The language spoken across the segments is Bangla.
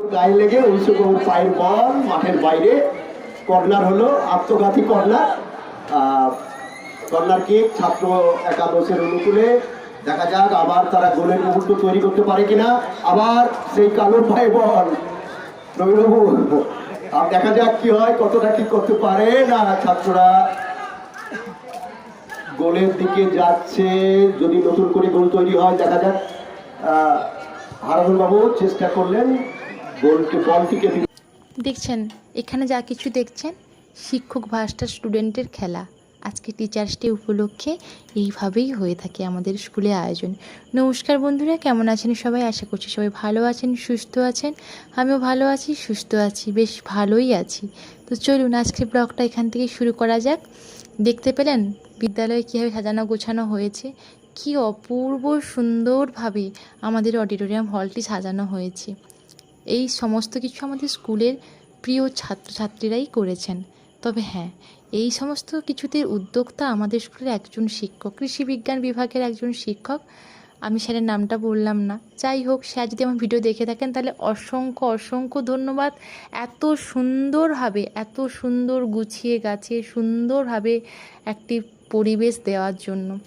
গায়ে লেগে উনিশশো বাবুর পায়ের বল, মাঠের বাইরে। কর্নার হলো আত্মঘাতী কর্নার। কর্নার কিক ছাত্র একাদশের অনুকূলে। দেখা যাক আবার তারা গোলের মুহূর্ত তৈরি করতে পারে কিনা। আবার সেই কালো পায়ে বল। রবিবাবু আর দেখা যাক কি হয়, কতটা কি করতে পারে। না, ছাত্ররা গোলের দিকে যাচ্ছে। যদি নতুন করে গোল তৈরি হয়, দেখা যাক। হারাধন বাবু চেষ্টা করলেন। দেখছেন, এখানে যা কিছু দেখছেন, শিক্ষক ভাষাটা স্টুডেন্টের খেলা। আজকে টিচার্স ডে উপলক্ষে এইভাবেই হয়ে থাকে আমাদের স্কুলে আয়োজন। নমস্কার বন্ধুরা, কেমন আছেন সবাই? আশা করছি সবাই ভালো আছেন, সুস্থ আছেন। আমিও ভালো আছি, সুস্থ আছি, বেশ ভালোই আছি। তো চলুন, আজকের ব্লগটা এখান থেকে শুরু করা যাক। দেখতে পেলেন বিদ্যালয়ে কীভাবে সাজানো গোছানো হয়েছে? কি অপূর্ব সুন্দরভাবে আমাদের অডিটোরিয়াম হলটি সাজানো হয়েছে। এই সমস্ত কিছু আমাদের স্কুলের প্রিয় ছাত্রছাত্রীরাই করেছেন। তবে হ্যাঁ এই সমস্ত কিছুতে উদ্যোক্তা আমাদের স্কুলের একজন শিক্ষক, কৃষি বিজ্ঞান বিভাগের একজন শিক্ষক। আমি স্যারের নামটা বললাম না। যাই হোক স্যার যদি আমার ভিডিও দেখে থাকেন, তাহলে অসংখ্য অসংখ্য ধন্যবাদ। এত সুন্দরভাবে, এত সুন্দর গুছিয়ে গাছে সুন্দরভাবে একটি পরিবেশ দেওয়ার জন্য।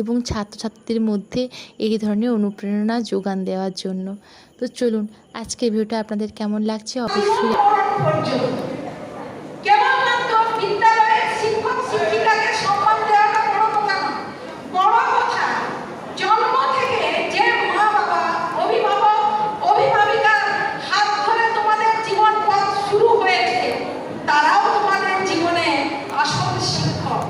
এবং ছাত্রছাত্রীদের মধ্যে এই ধরনের অনুপ্রেরণা যোগান দেওয়ার জন্য। তো চলুন, আজকের ভিডিওটা আপনাদের কেমন লাগছে অবশ্যই কেবলমাত্র বিদ্যালয়ের শিক্ষক শিক্ষিকাকে সম্মান দেওয়াটা বড় কথা না বড় কথা জন্ম থেকে যে মা বাবা অভিভাবক অভিভাবিকার হাত ধরে তোমাদের জীবন পথ শুরু হয়েছে তারাও তোমাদের জীবনে আসল শিক্ষক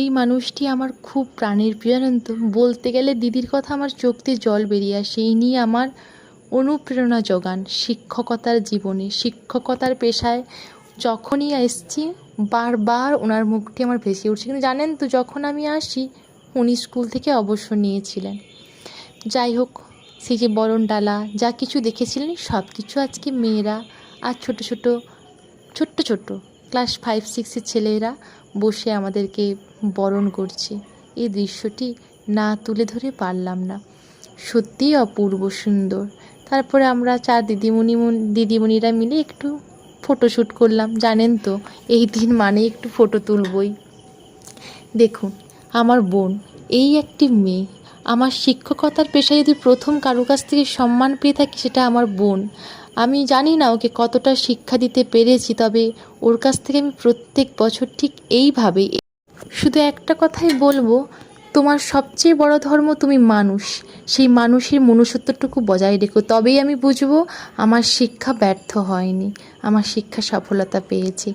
এই মানুষটি আমার খুব প্রাণের প্রিয় তো? বলতে গেলে দিদির কথা আমার চোখ দিয়ে জল বেরিয়ে আসে। এই নিয়ে আমার অনুপ্রেরণা যোগান শিক্ষকতার জীবনে। শিক্ষকতার পেশায় যখনই এসছি বারবার ওনার মুখটি আমার ভেসে উঠছে। কিন্তু জানেন তো, যখন আমি আসি, উনি স্কুল থেকে অবসর নিয়েছিলেন। যাই হোক, সেই যে বরণ ডালা, যা কিছু দেখেছিলেন সব কিছু আজকে মেয়েরা আর ছোট ছোট, ছোট্ট ছোট্ট ক্লাস ফাইভ সিক্সের ছেলেরা বসে আমাদেরকে বরণ করছে। এই দৃশ্যটি না তুলে ধরে পারলাম না। সত্যিই অপূর্ব সুন্দর। তারপরে আমরা চার দিদিমণি দিদিমণিরা মিলে একটু ফটোশ্যুট করলাম। জানেন তো, এই দিন মানে একটু ফটো তুলবই। দেখুন, আমার বোন, এই একটি মেয়ে। আমার শিক্ষকতার পেশায় যদি প্রথম কারও কাছ থেকে সম্মান পেয়ে থাকি, সেটা আমার বোন। আমি জানি না ওকে কতটা শিক্ষা দিতে পেরেছি, তবে ওর কাছ থেকে আমি প্রত্যেক বছর ঠিক এইভাবেই শুধু একটা কথাই বলব, তোমার সবচেয়ে বড় ধর্ম তুমি মানুষ। সেই মানুষের মনুষ্যত্বটুকু বজায় রেখো। তবেই আমি বুঝব আমার শিক্ষা ব্যর্থ হয়নি, আমার শিক্ষা সফলতা পেয়েছে।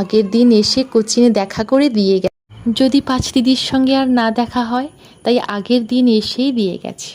আগের দিন এসে কোচিনে দেখা করে দিয়ে গেছে। যদি পাঁচ দিদির সঙ্গে আর না দেখা হয়, তাই আগের দিন এসেই দিয়ে গেছে।